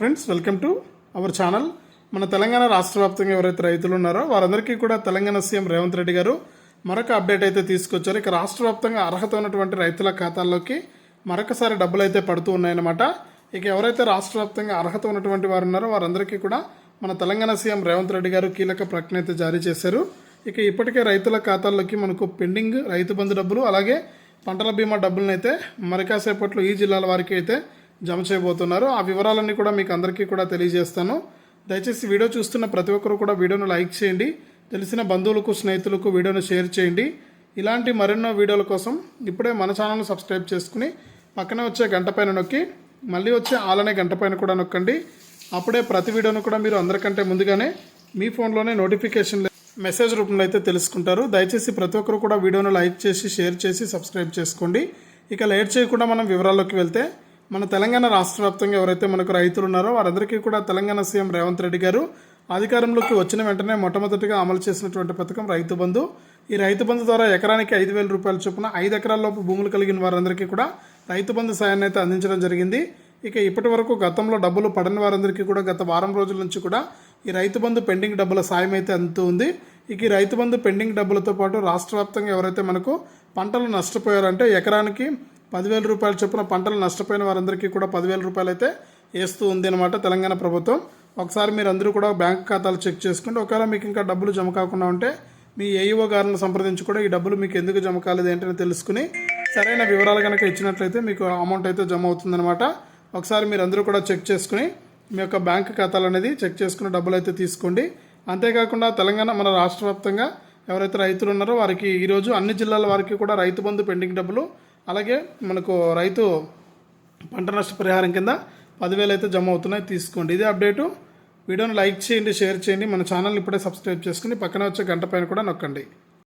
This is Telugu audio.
Friends welcome to our channel మన తెలంగాణ రాష్ట్ర వ్యాప్తంగా ఎవరైతే రైతులు ఉన్నారో వారందరికీ కూడా తెలంగాణ సీఎం రేవంత్ రెడ్డి గారు మరొక అప్డేట్ అయితే తీసుకొచ్చారు. ఇక రాష్ట్ర వ్యాప్తంగా అర్హత ఉన్నటువంటి రైతుల ఖాతాల్లోకి మరొకసారి డబ్బులు అయితే పడుతూ ఉన్నాయన్నమాట. ఇక ఎవరైతే రాష్ట్ర వ్యాప్తంగా అర్హత ఉన్నటువంటి వారు ఉన్నారో వారందరికీ కూడా మన తెలంగాణ సీఎం రేవంత్ రెడ్డి గారు కీలక ప్రకటన అయితే జారీ చేశారు. ఇక ఇప్పటికే రైతుల ఖాతాల్లోకి మనకు పెండింగ్ రైతు బంధు డబ్బులు అలాగే పంటల బీమా డబ్బులను అయితే మరికాసేపట్లో ఈ జిల్లాల వారికి అయితే జమ చేయబోతున్నారు. ఆ వివరాలన్నీ కూడా మీకు అందరికీ కూడా తెలియజేస్తాను. దయచేసి వీడియో చూస్తున్న ప్రతి ఒక్కరు కూడా వీడియోను లైక్ చేయండి. తెలిసిన బంధువులకు స్నేహితులకు వీడియోను షేర్ చేయండి. ఇలాంటి మరెన్నో వీడియోల కోసం ఇప్పుడే మన ఛానల్ను సబ్స్క్రైబ్ చేసుకుని పక్కనే వచ్చే గంట పైన నొక్కి మళ్ళీ వచ్చే ఆలనే గంట పైన కూడా నొక్కండి. అప్పుడే ప్రతి వీడియోను కూడా మీరు అందరికంటే ముందుగానే మీ ఫోన్లోనే నోటిఫికేషన్ మెసేజ్ రూపంలో అయితే తెలుసుకుంటారు. దయచేసి ప్రతి ఒక్కరు కూడా వీడియోను లైక్ చేసి షేర్ చేసి సబ్స్క్రైబ్ చేసుకోండి. ఇక లేట్ చేయకుండా మనం వివరాల్లోకి వెళ్తే మన తెలంగాణ రాష్ట్ర వ్యాప్తంగా ఎవరైతే మనకు రైతులు ఉన్నారో వారందరికీ కూడా తెలంగాణ సీఎం రేవంత్ రెడ్డి గారు అధికారంలోకి వచ్చిన వెంటనే మొట్టమొదటిగా అమలు చేసినటువంటి పథకం రైతు బంధు. ఈ రైతు బంధు ద్వారా ఎకరానికి ఐదు వేల రూపాయల చొప్పున ఐదు ఎకరాల్లోపు భూములు కలిగిన వారందరికీ కూడా రైతు బంధు సాయాన్ని అయితే అందించడం జరిగింది. ఇక ఇప్పటి వరకు గతంలో డబ్బులు పడని వారందరికీ కూడా గత వారం రోజుల నుంచి కూడా ఈ రైతు బంధు పెండింగ్ డబ్బుల సాయం అయితే అందుతూ ఉంది. ఇక ఈ రైతు బంధు పెండింగ్ డబ్బులతో పాటు రాష్ట్ర వ్యాప్తంగా ఎవరైతే మనకు పంటలు నష్టపోయారంటే ఎకరానికి పదివేల రూపాయల చొప్పున పంటలు నష్టపోయిన వారందరికీ కూడా పదివేల రూపాయలు అయితే వేస్తూ ఉంది అనమాట తెలంగాణ ప్రభుత్వం. ఒకసారి మీరు అందరూ కూడా బ్యాంక్ ఖాతాలు చెక్ చేసుకుంటే ఒకవేళ మీకు ఇంకా డబ్బులు జమ కాకుండా ఉంటే మీ ఏఈఓ గారిని సంప్రదించి కూడా ఈ డబ్బులు మీకు ఎందుకు జమ కాలేదు ఏంటని తెలుసుకుని సరైన వివరాలు కనుక ఇచ్చినట్లయితే మీకు అమౌంట్ అయితే జమ అవుతుందన్నమాట. ఒకసారి మీరు అందరూ కూడా చెక్ చేసుకుని మీ యొక్క బ్యాంక్ ఖాతాలు అనేది చెక్ చేసుకుని డబ్బులు అయితే తీసుకోండి. అంతేకాకుండా తెలంగాణ మన రాష్ట్ర వ్యాప్తంగా ఎవరైతే రైతులు ఉన్నారో వారికి ఈరోజు అన్ని జిల్లాల వారికి కూడా రైతు బంధు పెండింగ్ డబ్బులు అలాగే మనకు రైతు పంట నష్ట పరిహారం కింద పదివేలు అయితే జమ అవుతున్నాయి. తీసుకోండి. ఇదే అప్డేటు. వీడియోని లైక్ చేయండి షేర్ చేయండి. మన ఛానల్ ఇప్పుడే సబ్స్క్రైబ్ చేసుకుని పక్కన వచ్చే గంట పైన కూడా నొక్కండి.